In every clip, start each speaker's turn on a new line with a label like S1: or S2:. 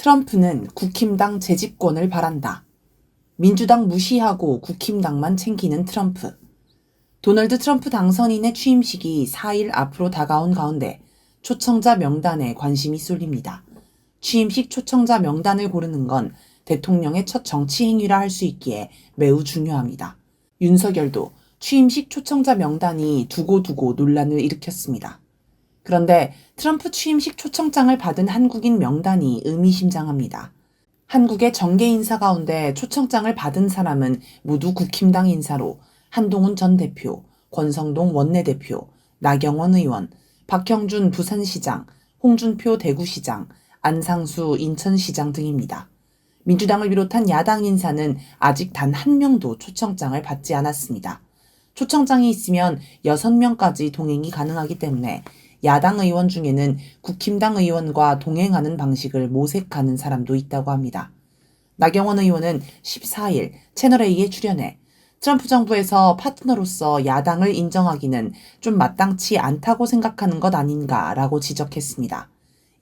S1: 트럼프는 국힘당 재집권을 바란다. 민주당 무시하고 국힘당만 챙기는 트럼프. 도널드 트럼프 당선인의 취임식이 4일 앞으로 다가온 가운데 초청자 명단에 관심이 쏠립니다. 취임식 초청자 명단을 고르는 건 대통령의 첫 정치 행위라 할 수 있기에 매우 중요합니다. 윤석열도 취임식 초청자 명단이 두고두고 논란을 일으켰습니다. 그런데 트럼프 취임식 초청장을 받은 한국인 명단이 의미심장합니다. 한국의 정계 인사 가운데 초청장을 받은 사람은 모두 국힘당 인사로 한동훈 전 대표, 권성동 원내대표, 나경원 의원, 박형준 부산시장, 홍준표 대구시장, 안상수 인천시장 등입니다. 민주당을 비롯한 야당 인사는 아직 단 한 명도 초청장을 받지 않았습니다. 초청장이 있으면 6명까지 동행이 가능하기 때문에 야당 의원 중에는 국힘당 의원과 동행하는 방식을 모색하는 사람도 있다고 합니다. 나경원 의원은 14일 채널A에 출연해 트럼프 정부에서 파트너로서 야당을 인정하기는 좀 마땅치 않다고 생각하는 것 아닌가라고 지적했습니다.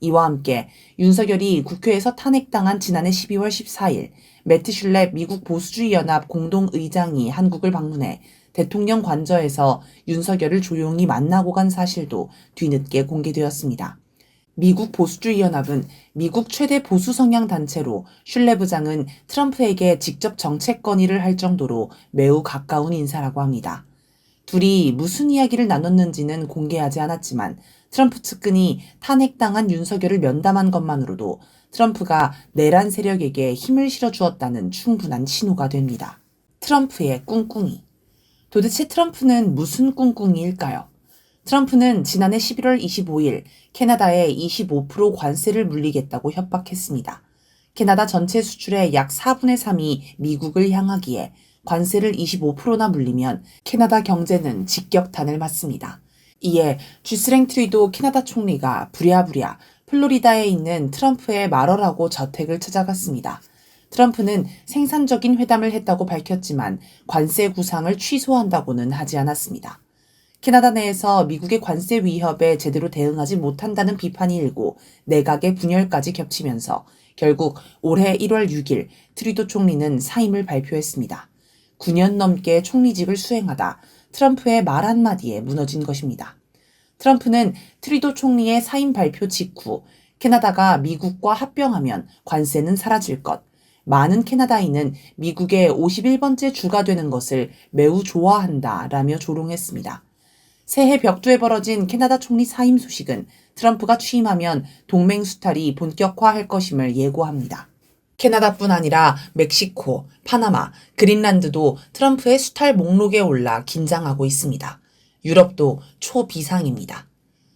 S1: 이와 함께 윤석열이 국회에서 탄핵당한 지난해 12월 14일 매트 슐랩 미국 보수주의 연합 공동의장이 한국을 방문해 대통령 관저에서 윤석열을 조용히 만나고 간 사실도 뒤늦게 공개되었습니다. 미국 보수주의 연합은 미국 최대 보수 성향 단체로 슐레 부장은 트럼프에게 직접 정책 건의를 할 정도로 매우 가까운 인사라고 합니다. 둘이 무슨 이야기를 나눴는지는 공개하지 않았지만 트럼프 측근이 탄핵당한 윤석열을 면담한 것만으로도 트럼프가 내란 세력에게 힘을 실어 주었다는 충분한 신호가 됩니다. 트럼프의 꿍꿍이. 도대체 트럼프는 무슨 꿍꿍이일까요? 트럼프는 지난해 11월 25일 캐나다에 25% 관세를 물리겠다고 협박했습니다. 캐나다 전체 수출의 약 4분의 3이 미국을 향하기에 관세를 25%나 물리면 캐나다 경제는 직격탄을 맞습니다. 이에 쥐스랭 트리도 캐나다 총리가 부랴부랴 플로리다에 있는 트럼프의 말어라고 저택을 찾아갔습니다. 트럼프는 생산적인 회담을 했다고 밝혔지만 관세 구상을 취소한다고는 하지 않았습니다. 캐나다 내에서 미국의 관세 위협에 제대로 대응하지 못한다는 비판이 일고 내각의 분열까지 겹치면서 결국 올해 1월 6일 트리도 총리는 사임을 발표했습니다. 9년 넘게 총리직을 수행하다 트럼프의 말 한마디에 무너진 것입니다. 트럼프는 트리도 총리의 사임 발표 직후 캐나다가 미국과 합병하면 관세는 사라질 것, 많은 캐나다인은 미국의 51번째 주가 되는 것을 매우 좋아한다 라며 조롱했습니다. 새해 벽두에 벌어진 캐나다 총리 사임 소식은 트럼프가 취임하면 동맹 수탈이 본격화할 것임을 예고합니다. 캐나다뿐 아니라 멕시코, 파나마, 그린란드도 트럼프의 수탈 목록에 올라 긴장하고 있습니다. 유럽도 초비상입니다.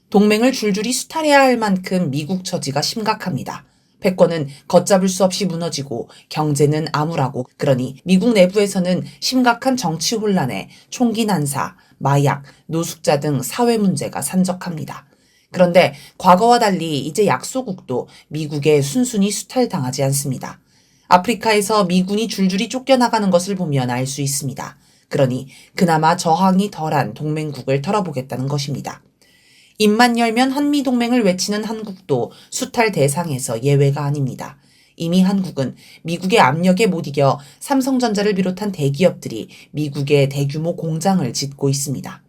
S1: 동맹을 줄줄이 수탈해야 할 만큼 미국 처지가 심각합니다. 패권은 걷잡을 수 없이 무너지고 경제는 암울하고 그러니 미국 내부에서는 심각한 정치 혼란에 총기 난사, 마약, 노숙자 등 사회 문제가 산적합니다. 그런데 과거와 달리 이제 약소국도 미국에 순순히 수탈당하지 않습니다. 아프리카에서 미군이 줄줄이 쫓겨나가는 것을 보면 알 수 있습니다. 그러니 그나마 저항이 덜한 동맹국을 털어보겠다는 것입니다. 입만 열면 한미동맹을 외치는 한국도 수탈 대상에서 예외가 아닙니다. 이미 한국은 미국의 압력에 못 이겨 삼성전자를 비롯한 대기업들이 미국에 대규모 공장을 짓고 있습니다.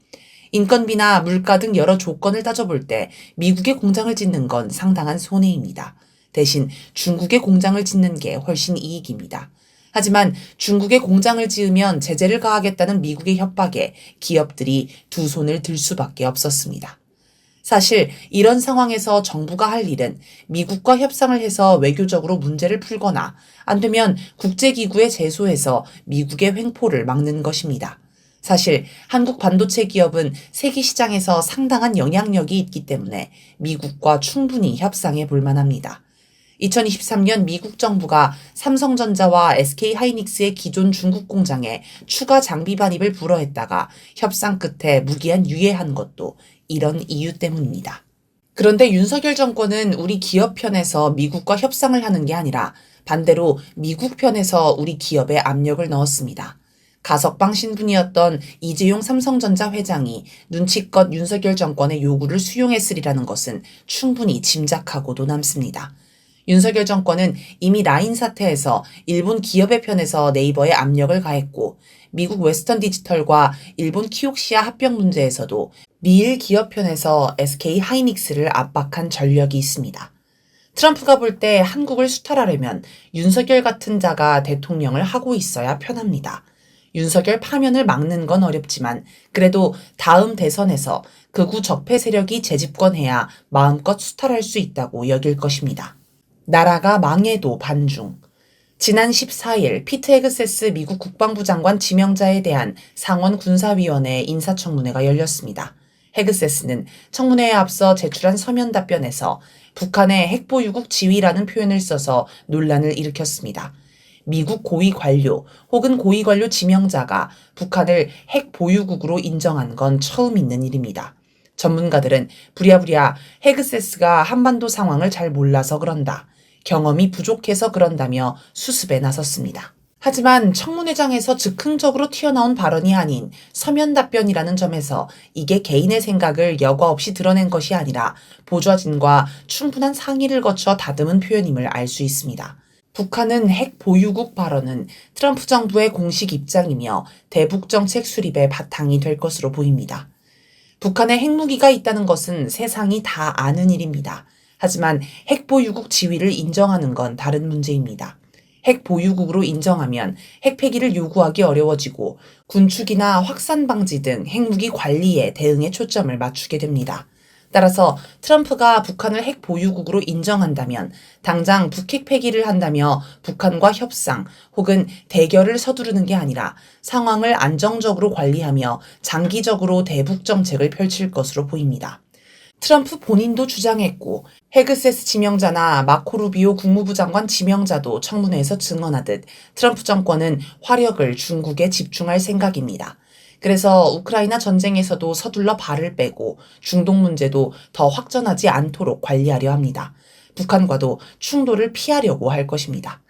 S1: 인건비나 물가 등 여러 조건을 따져볼 때 미국의 공장을 짓는 건 상당한 손해입니다. 대신 중국의 공장을 짓는 게 훨씬 이익입니다. 하지만 중국의 공장을 지으면 제재를 가하겠다는 미국의 협박에 기업들이 두 손을 들 수밖에 없었습니다. 사실 이런 상황에서 정부가 할 일은 미국과 협상을 해서 외교적으로 문제를 풀거나 안 되면 국제기구에 제소해서 미국의 횡포를 막는 것입니다. 사실 한국 반도체 기업은 세계 시장에서 상당한 영향력이 있기 때문에 미국과 충분히 협상해 볼 만합니다. 2023년 미국 정부가 삼성전자와 SK 하이닉스의 기존 중국 공장에 추가 장비 반입을 불허했다가 협상 끝에 무기한 유예한 것도 이런 이유 때문입니다. 그런데 윤석열 정권은 우리 기업 편에서 미국과 협상을 하는 게 아니라 반대로 미국 편에서 우리 기업에 압력을 넣었습니다. 가석방 신분이었던 이재용 삼성전자 회장이 눈치껏 윤석열 정권의 요구를 수용했으리라는 것은 충분히 짐작하고도 남습니다. 윤석열 정권은 이미 라인 사태에서 일본 기업의 편에서 네이버에 압력을 가했고 미국 웨스턴 디지털과 일본 키옥시아 합병 문제에서도 미일 기업 편에서 SK 하이닉스를 압박한 전력이 있습니다. 트럼프가 볼 때 한국을 수탈하려면 윤석열 같은 자가 대통령을 하고 있어야 편합니다. 윤석열 파면을 막는 건 어렵지만 그래도 다음 대선에서 극우 적폐 세력이 재집권해야 마음껏 수탈할 수 있다고 여길 것입니다. 나라가 망해도 반중. 지난 14일 피트 헤그세스 미국 국방부 장관 지명자에 대한 상원 군사위원회 인사청문회가 열렸습니다. 헤그세스는 청문회에 앞서 제출한 서면 답변에서 북한의 핵보유국 지위라는 표현을 써서 논란을 일으켰습니다. 미국 고위 관료 혹은 고위 관료 지명자가 북한을 핵 보유국으로 인정한 건 처음 있는 일입니다. 전문가들은 부랴부랴 헤그세스가 한반도 상황을 잘 몰라서 그런다. 경험이 부족해서 그런다며 수습에 나섰습니다. 하지만 청문회장에서 즉흥적으로 튀어나온 발언이 아닌 서면 답변이라는 점에서 이게 개인의 생각을 여과 없이 드러낸 것이 아니라 보좌진과 충분한 상의를 거쳐 다듬은 표현임을 알 수 있습니다. 북한은 핵 보유국 발언은 트럼프 정부의 공식 입장이며 대북 정책 수립의 바탕이 될 것으로 보입니다. 북한에 핵무기가 있다는 것은 세상이 다 아는 일입니다. 하지만 핵 보유국 지위를 인정하는 건 다른 문제입니다. 핵 보유국으로 인정하면 핵 폐기를 요구하기 어려워지고 군축이나 확산 방지 등 핵무기 관리에 대응에 초점을 맞추게 됩니다. 따라서 트럼프가 북한을 핵 보유국으로 인정한다면 당장 북핵 폐기를 한다며 북한과 협상 혹은 대결을 서두르는 게 아니라 상황을 안정적으로 관리하며 장기적으로 대북 정책을 펼칠 것으로 보입니다. 트럼프 본인도 주장했고 헤그세스 지명자나 마코 루비오 국무부 장관 지명자도 청문회에서 증언하듯 트럼프 정권은 화력을 중국에 집중할 생각입니다. 그래서 우크라이나 전쟁에서도 서둘러 발을 빼고 중동 문제도 더 확전하지 않도록 관리하려 합니다. 북한과도 충돌을 피하려고 할 것입니다.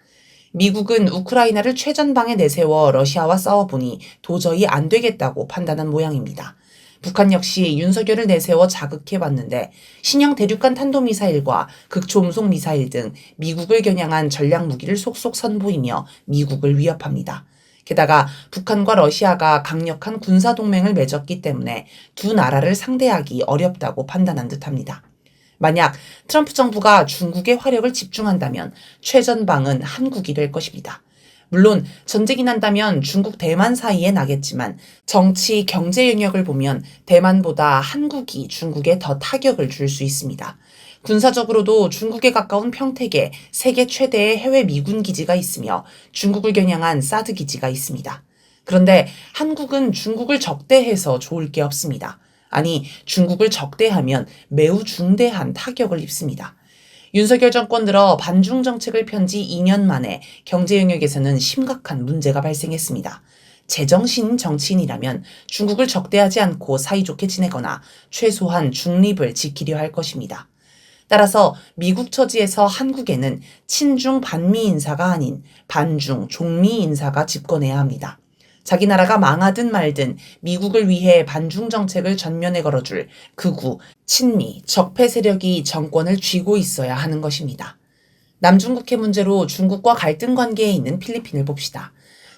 S1: 미국은 우크라이나를 최전방에 내세워 러시아와 싸워보니 도저히 안 되겠다고 판단한 모양입니다. 북한 역시 윤석열을 내세워 자극해봤는데 신형 대륙간 탄도미사일과 극초음속 미사일 등 미국을 겨냥한 전략 무기를 속속 선보이며 미국을 위협합니다. 게다가 북한과 러시아가 강력한 군사 동맹을 맺었기 때문에 두 나라를 상대하기 어렵다고 판단한 듯합니다. 만약 트럼프 정부가 중국에 화력을 집중한다면 최전방은 한국이 될 것입니다. 물론 전쟁이 난다면 중국 대만 사이에 나겠지만 정치 경제 영역을 보면 대만보다 한국이 중국에 더 타격을 줄 수 있습니다. 군사적으로도 중국에 가까운 평택에 세계 최대의 해외 미군 기지가 있으며 중국을 겨냥한 사드 기지가 있습니다. 그런데 한국은 중국을 적대해서 좋을 게 없습니다. 아니, 중국을 적대하면 매우 중대한 타격을 입습니다. 윤석열 정권 들어 반중 정책을 편 지 2년 만에 경제 영역에서는 심각한 문제가 발생했습니다. 제정신 정치인이라면 중국을 적대하지 않고 사이좋게 지내거나 최소한 중립을 지키려 할 것입니다. 따라서 미국 처지에서 한국에는 친중 반미 인사가 아닌 반중 종미 인사가 집권해야 합니다. 자기 나라가 망하든 말든 미국을 위해 반중 정책을 전면에 걸어줄 극우, 친미, 적폐 세력이 정권을 쥐고 있어야 하는 것입니다. 남중국해 문제로 중국과 갈등 관계에 있는 필리핀을 봅시다.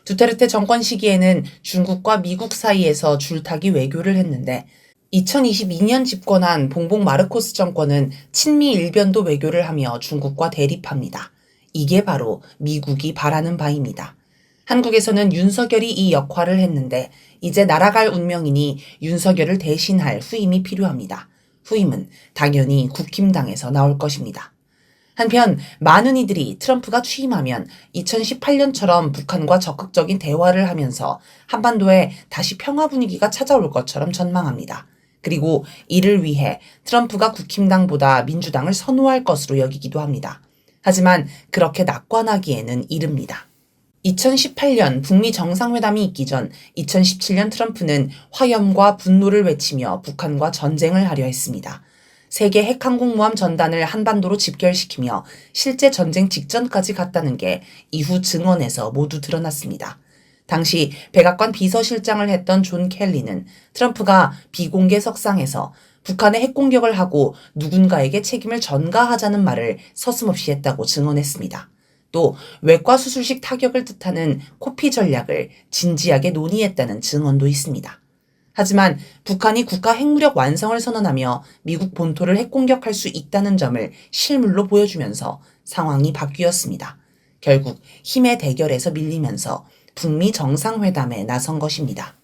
S1: 두테르테 정권 시기에는 중국과 미국 사이에서 줄타기 외교를 했는데 2022년 집권한 봉봉 마르코스 정권은 친미 일변도 외교를 하며 중국과 대립합니다. 이게 바로 미국이 바라는 바입니다. 한국에서는 윤석열이 이 역할을 했는데 이제 날아갈 운명이니 윤석열을 대신할 후임이 필요합니다. 후임은 당연히 국힘당에서 나올 것입니다. 한편 많은 이들이 트럼프가 취임하면 2018년처럼 북한과 적극적인 대화를 하면서 한반도에 다시 평화 분위기가 찾아올 것처럼 전망합니다. 그리고 이를 위해 트럼프가 국힘당보다 민주당을 선호할 것으로 여기기도 합니다. 하지만 그렇게 낙관하기에는 이릅니다. 2018년 북미 정상회담이 있기 전 2017년 트럼프는 화염과 분노를 외치며 북한과 전쟁을 하려 했습니다. 세계 핵항공모함 전단을 한반도로 집결시키며 실제 전쟁 직전까지 갔다는 게 이후 증언에서 모두 드러났습니다. 당시 백악관 비서실장을 했던 존 켈리는 트럼프가 비공개 석상에서 북한의 핵 공격을 하고 누군가에게 책임을 전가하자는 말을 서슴없이 했다고 증언했습니다. 또 외과 수술식 타격을 뜻하는 코피 전략을 진지하게 논의했다는 증언도 있습니다. 하지만 북한이 국가 핵무력 완성을 선언하며 미국 본토를 핵공격할 수 있다는 점을 실물로 보여주면서 상황이 바뀌었습니다. 결국 힘의 대결에서 밀리면서 북미 정상회담에 나선 것입니다.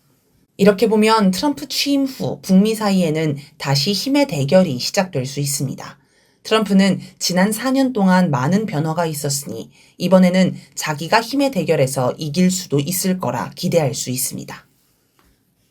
S1: 이렇게 보면 트럼프 취임 후 북미 사이에는 다시 힘의 대결이 시작될 수 있습니다. 트럼프는 지난 4년 동안 많은 변화가 있었으니 이번에는 자기가 힘의 대결에서 이길 수도 있을 거라 기대할 수 있습니다.